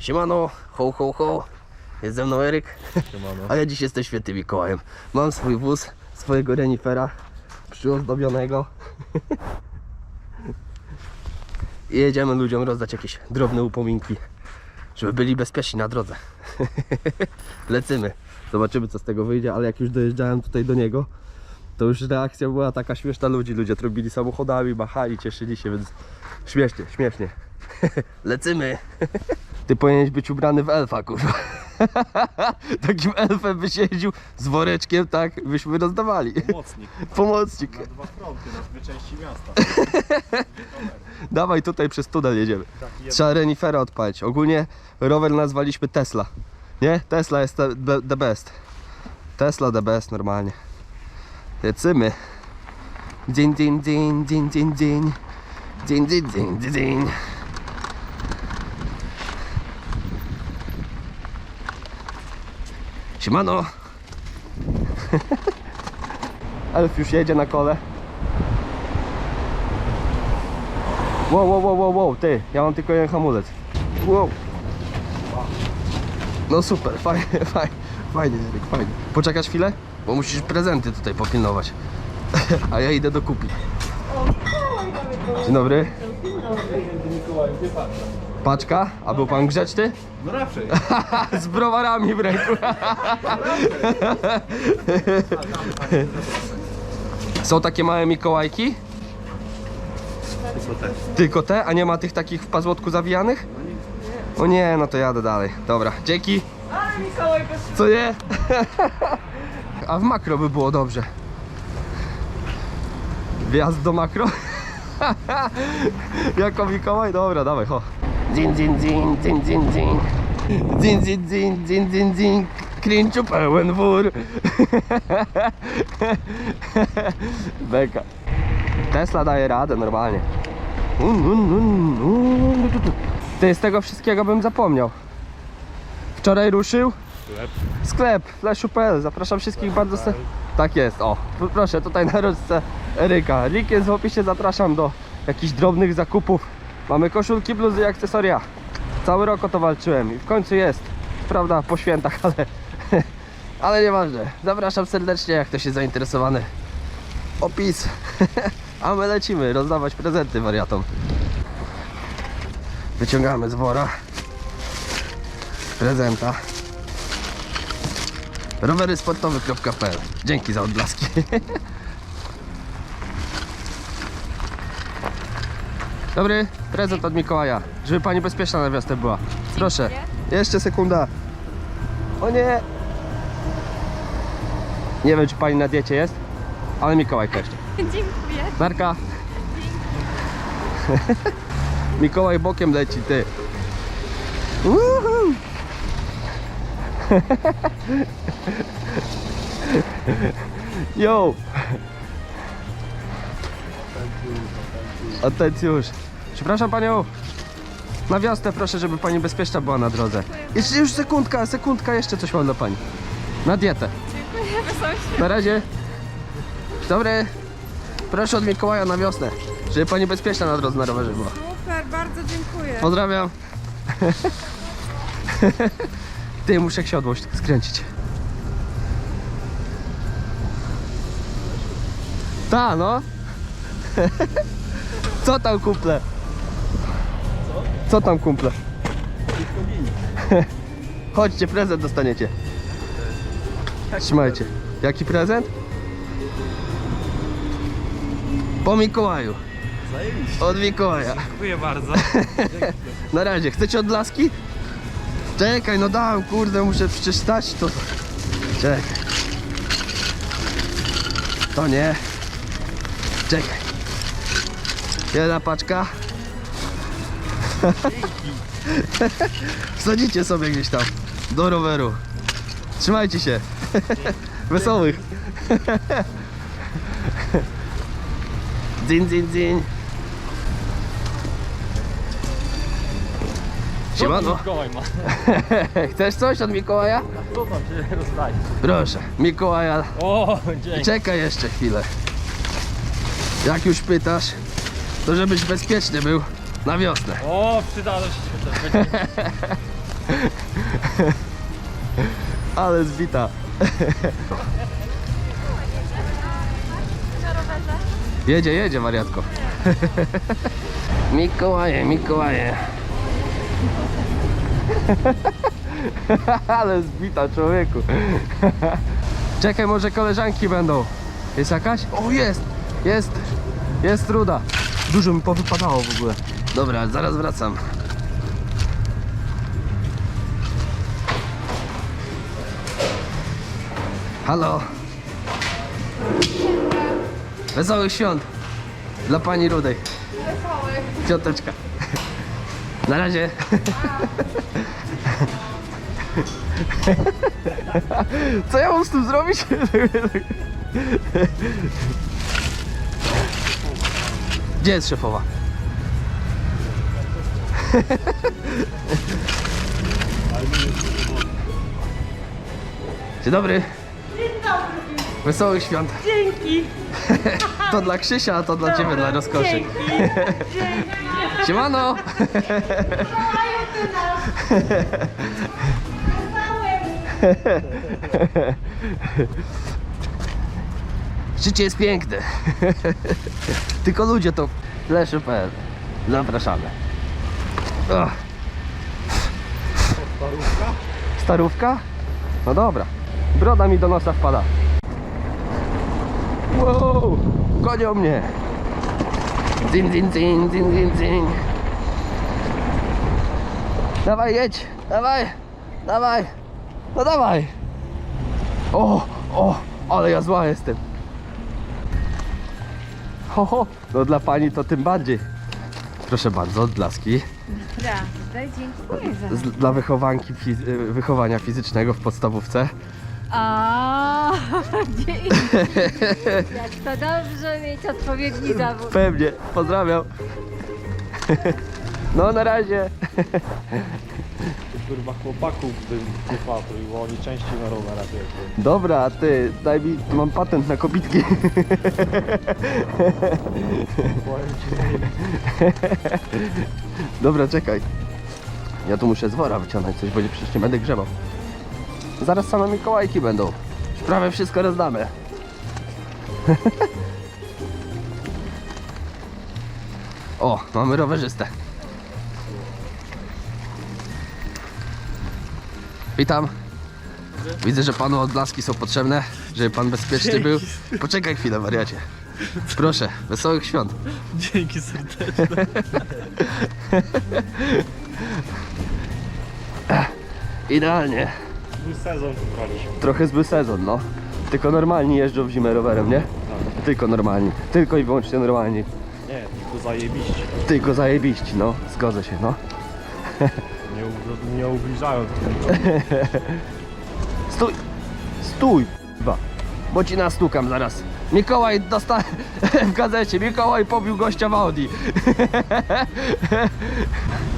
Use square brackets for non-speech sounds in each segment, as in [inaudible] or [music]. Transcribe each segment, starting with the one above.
Siemano, ho ho ho. Jest ze mną Eryk, Siemano. a ja dziś jestem świętym Mikołajem. Mam swój wóz, swojego renifera przyozdobionego. I jedziemy ludziom rozdać jakieś drobne upominki, żeby byli bezpieczni na drodze. [laughs] Lecimy. Zobaczymy co z tego wyjdzie, ale jak już dojeżdżałem tutaj do niego, to już reakcja była taka śmieszna ludzi. Ludzie trobili samochodami, machali, cieszyli się, więc śmiesznie, śmiesznie. [laughs] Lecimy. [laughs] Ty powinieneś być ubrany w elfa, kurwa. [laughs] Takim elfem byś jeździł z woreczkiem, tak byśmy rozdawali. Pomocnik. Pomocnik. Na dwa fronty, na dwie części miasta. [laughs] Dawaj tutaj przez tunel jedziemy. Taki jeden. Trzeba renifera odpalić. Ogólnie rower nazwaliśmy Tesla. Nie? Tesla jest the, the, the best. Tesla the best normalnie. Lecimy. Dzień, dzień, dzień, dzień, dzień, dzień. Dzień, dzień, dzień, dzień, dzień. Siemano. [laughs] Elf już jedzie na kole. Wow, wow, wow, wow, wow, ty, ja mam tylko jeden hamulec. Wow. No super, [laughs] fajnie, fajnie, fajnie, Eryk, fajnie. Poczekasz chwilę? Bo musisz prezenty tutaj popilnować. [laughs] A ja idę do kupi. Dzień dobry. Nie patrzę. Paczka? A był pan grzeczny? No raczej. [laughs] Z browarami w ręku. Są takie małe Mikołajki? Tylko te. Tylko te? A nie ma tych takich w pazłotku zawijanych? O nie, no to jadę dalej. Dobra, dzięki. Ale Mikołaj bez Co nie? A w makro by było dobrze. Wjazd do makro? [laughs] jako Mikołaj? Dobra, dawaj, ho. Dzień, dzień, dzień, dzień, dzień, dzień. Dzień, dzień, dzień, dzień, dzień, dzień. Klinczu pełen wór. [laughs] Beka. Tesla daje radę normalnie. Ty, z tego wszystkiego bym zapomniał. Wczoraj ruszył Sklep. Sklep fleszu.pl. Zapraszam wszystkich bardzo se... Tak jest, o. Proszę, tutaj na roczce Eryka. Link jest w opisie, zapraszam do jakichś drobnych zakupów. Mamy koszulki, bluzy i akcesoria. Cały rok o to walczyłem i w końcu jest. Prawda, po świętach, [laughs] ale... [laughs] Ale nieważne. Zapraszam serdecznie, jak ktoś jest zainteresowany. Opis. [laughs] A my lecimy rozdawać prezenty wariatom. Wyciągamy z wora prezenta rowerysportowy.pl Dzięki za odblaski. Dobry, prezent od Mikołaja. Żeby pani bezpieczna na wiosnę była. Proszę. Jeszcze sekunda. O nie! Nie wiem, czy pani na diecie jest, ale Mikołaj jeszcze. Dziękuję. Narka. Mikołaj bokiem leci, ty. Uhu. [laughs] Yo! Atencjusz. Przepraszam panią. Na wiosnę proszę, żeby pani bezpieczna była na drodze. Jeszcze już sekundka, sekundka, jeszcze coś mam dla pani. Na dietę. Się. Na razie. Dobry. Proszę od Mikołaja na wiosnę, żeby pani bezpieczna na drodze na rowerze była. Super, bardzo dziękuję. Pozdrawiam. [laughs] Ty, muszę siodło skręcić. Ta, no. [laughs] Co tam kumple? Co tam kumple? [laughs] Chodźcie, prezent dostaniecie. Trzymajcie. Jaki prezent? Po Mikołaju. Zajebiście. Od Mikołaja. Dziękuję bardzo. [laughs] Na razie, chcecie odblaski? Czekaj, no dam, kurde, muszę przecież stać to. Czekaj. To nie. Czekaj. Jedna paczka. [laughs] Wsadzicie sobie gdzieś tam do roweru. Trzymajcie się. [laughs] Wesołych. [laughs] Dzień, dzień, dzień. Siemano. Mikołaj ma. Chcesz coś od Mikołaja? Co tam się rozdaje? Proszę, Mikołaja. O, dzięki. Czekaj jeszcze chwilę. Jak już pytasz, to żebyś bezpieczny był na wiosnę. O, przydało się. to. [laughs] Ale zbita. Jedzie, jedzie wariatko. [laughs] Mikołaje, Mikołaje. [laughs] Ale zbita człowieku. Czekaj, może koleżanki będą. Jest jakaś? O, jest! Jest! Jest ruda. Dużo mi powypadało w ogóle. Dobra, zaraz wracam. Halo. Wesołych świąt. Dla pani Rudej. Wesołych. Cioteczka. Na razie. Co ja mam z tym zrobić? [laughs] Gdzie jest szefowa? Dzień dobry. Dzień dobry. Wesołych świąt. Dzięki. [laughs] To dla Krzysia, a to dla ciebie, dla rozkoszy. Dzięki. Dzięki. [laughs] Siemano! [laughs] Życie jest piękne. [laughs] Tylko ludzie to leszy.pl. Zapraszamy. Ach. Starówka? No dobra. Broda mi do nosa wpada. Wow! Gonią mnie! Zin, zin, zin, zin, zin, zin. Dawaj, jedź! Dawaj! Dawaj! No dawaj! O! O! Ale ja zła jestem. Ho, ho. No dla pani to tym bardziej. Proszę bardzo, odblaski. Prawda, dziękuję za Z, dla wychowanki fiz- y, wychowania fizycznego w podstawówce. A, [laughs] dzięki. Jak to dobrze mieć odpowiedni zawód. Pewnie, pozdrawiam. No na razie. Kurwa chłopaków bym wypatruł, bo oni częściej na rowerach jeżdżą. Dobra, ty, daj mi, mam patent na. Powiem ci, nie Dobra, czekaj. Ja tu muszę z wora wyciągnąć coś, bo nie- przecież nie będę grzebał. Zaraz same Mikołajki będą. Już prawie wszystko rozdamy. [laughs] O, mamy rowerzystę. Witam. Widzę, że panu odblaski są potrzebne, żeby pan bezpieczny był. Poczekaj chwilę, wariacie. Proszę, wesołych świąt. Dzięki serdecznie. [laughs] Idealnie. Był sezon wybraliśmy. Trochę zły sezon, no. Tylko normalni jeżdżą w zimę rowerem, nie? Tylko normalni. Tylko i wyłącznie normalni. Nie, tylko zajebiście. Tylko zajebiści, no. Zgodzę się, no. [laughs] Nie, ub- nie [laughs] Stój! Stój! Dwa. Bo ci nastukam zaraz. Mikołaj dostał [laughs] w gazecie. Mikołaj pobił gościa w Audi. [laughs]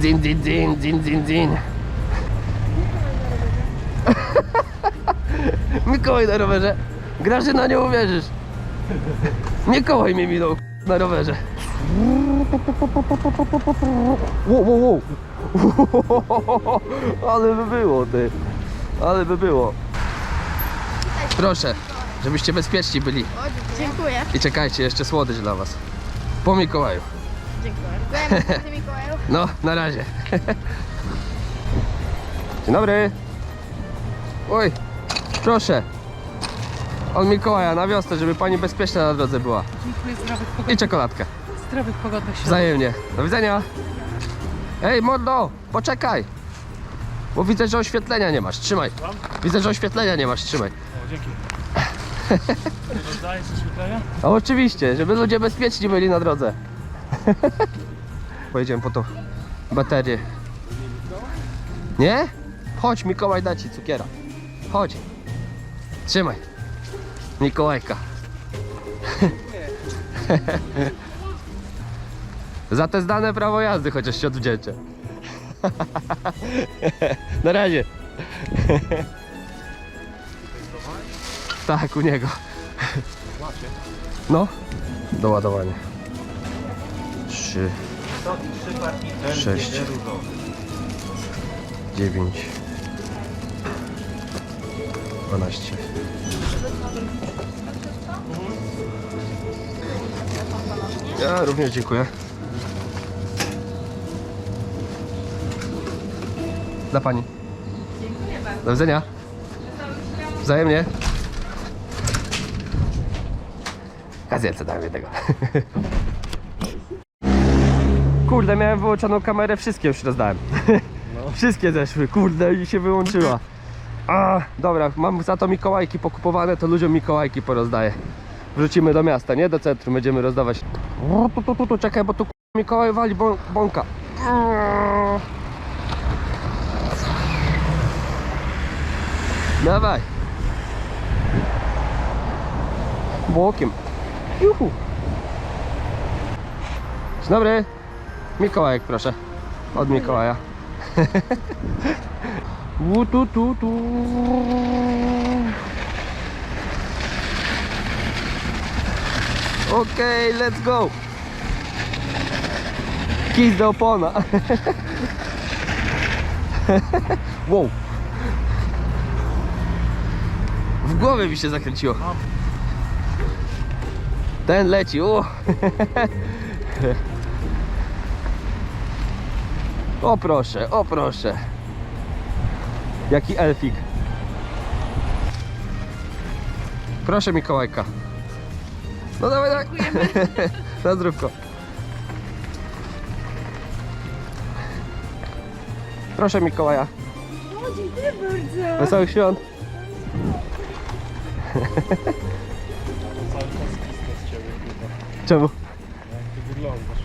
Dzin, dzin, dzin, dzin, dzin, dzin. Mikołaj na rowerze. Grażyna, nie uwierzysz. Mikołaj mnie minął na rowerze. Wow, wow, wow. [laughs] Ale by było, ty. Ale by było. Proszę, żebyście bezpieczni byli. Dziękuję. I czekajcie, jeszcze słodycz dla was. Po Mikołaju. Dziękuję. [laughs] Mikołaju. No, na razie. [laughs] Dzień dobry. Oj, proszę. Od Mikołaja na wiosnę, żeby pani bezpieczna na drodze była. Dziękuję, zdrowych, I czekoladkę. Zdrowych, pogodnych świąt. Wzajemnie. Do widzenia. Ej, mordo, poczekaj. Bo widzę, że oświetlenia nie masz. Trzymaj. Widzę, że oświetlenia nie masz. Trzymaj. O, dzięki. [laughs] Rozdajesz oświetlenia? A oczywiście, żeby ludzie bezpieczni byli na drodze. Pojedziemy po to baterię. Nie? Chodź, Mikołaj da ci cukiera. Chodź. Trzymaj. Mikołajka. Za te zdane prawo jazdy chociaż się odwdzięczę. [laughs] Na razie. [laughs] Tak, u niego. No, doładowanie. Trzy, sześć, 9 12 Ja również dziękuję. Dla pani. Do widzenia. Wzajemnie. Gazelce dałem jednego. [laughs] Kurde, miałem wyłączoną kamerę, wszystkie już rozdałem. [laughs] Wszystkie zeszły, kurde, i się wyłączyła. A, dobra, mam za to Mikołajki pokupowane, to ludziom Mikołajki porozdaję. Wrócimy do miasta, nie do centrum, będziemy rozdawać. O, tu, tu, tu, tu, czekaj, bo tu Mikołaj wali bą- bąka. Dawaj. Bokiem. Juhu. Dzień dobry. Mikołajek, proszę. Od Mikołaja. [laughs] U, tu, tu, tu. Okej, let's go. Kiss do opona. [laughs] wow. W głowie mi się zakręciło. Ten leci, o. O proszę, o proszę. Jaki elfik. Proszę Mikołajka. No dawaj, dawaj. [laughs] Na zdrówko. Proszę Mikołaja. O, dziękuję bardzo. Wesołych świąt. Cały czas kisnę z ciebie, kurwa. Czemu? Jak ty wyglądasz.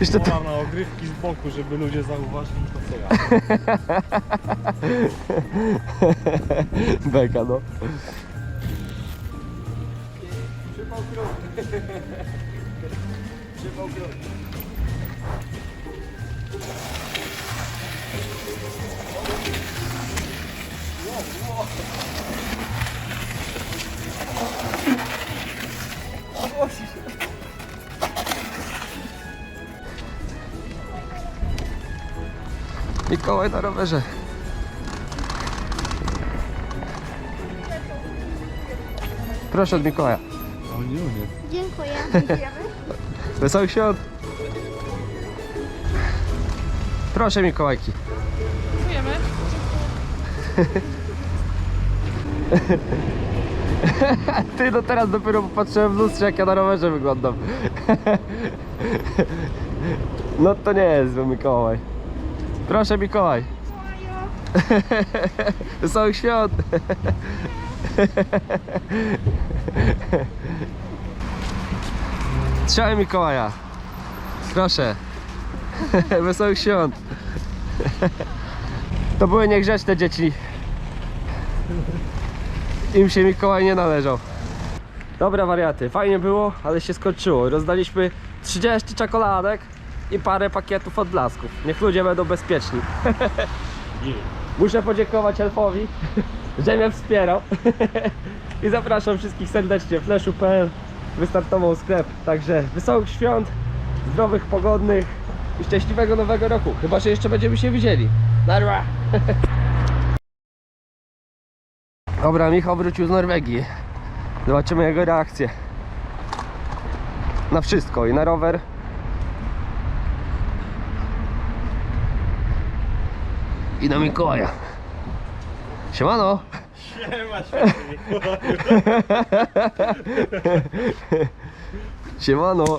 Jeszcze to... Na ogrywki z boku, żeby ludzie zauważyli to co ja. [laughs] Beka, no. Mikołaj na rowerze. Proszę od Mikołaja. O nie, nie. Dziękuję. Dziękujemy. [laughs] Wesołych świąt. Proszę Mikołajki. Dziękujemy. [laughs] [laughs] Ty no teraz dopiero popatrzyłem w lustrze jak ja na rowerze wyglądam. [laughs] No to nie jest zły Mikołaj. Proszę Mikołaj. [laughs] Wesołych świąt. Trzymaj Mikołaja. Proszę. Wesołych świąt. To były niegrzeczne dzieci. Im się Mikołaj nie należał. Dobra wariaty, fajnie było, ale się skończyło. Rozdaliśmy 30 czekoladek i parę pakietów odblasków. Niech ludzie będą bezpieczni. [laughs] Muszę podziękować Elfowi, [laughs] że mnie wspierał. [laughs] I zapraszam wszystkich serdecznie. Fleszu.pl wystartował sklep. Także wesołych świąt, zdrowych, pogodnych i szczęśliwego nowego roku. Chyba, że jeszcze będziemy się widzieli. Narwa! Dobra, Michał wrócił z Norwegii. Zobaczymy jego reakcję. Na wszystko i na rower. I na Mikołaja. Siemano! Siema, świetnie. Siemano! [laughs]